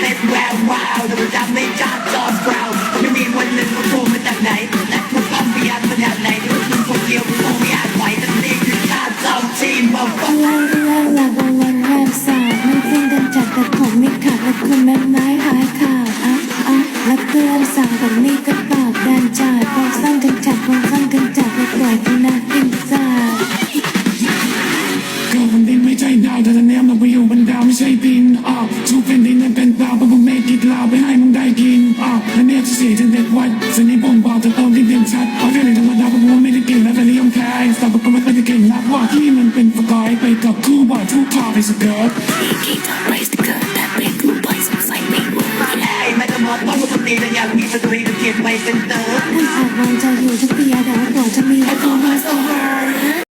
เป็นแวววาวแต่มันจำไม่จาดจ every แต่ now that I am over you and down is shaping up ชูเป็นดินและเป็นดปล่าเพราะผมไม่กิดลาไปให้มึงได้กินอะและเนี่จะเสียจนเด็ดวัดสิ่งนี้ผมบอกจะต้องดินเด่นชัดเพราเรื่องธรรมดาเพราะผมไม่ได้เก่งและเป็นเรื่องแค่แต่ผมก็ไม่ได้เก่งนักว่าที่มันเป็นประกอยไปกับคู่บ่อทุกทาไปสเกิร์ตกีตาไรสเกิร์แต่เป็นรูปใบสงสัยไม่รู้แล้ไม่ต้องมองว่าคนนี้แต่อยากมีสตรีกับเก็บรติไปเซ็นเติร์ผู้สาววางใจอยู่ทุกปีแต่ว่าหัวจะมีแต่ตัวมาสโตเวอร์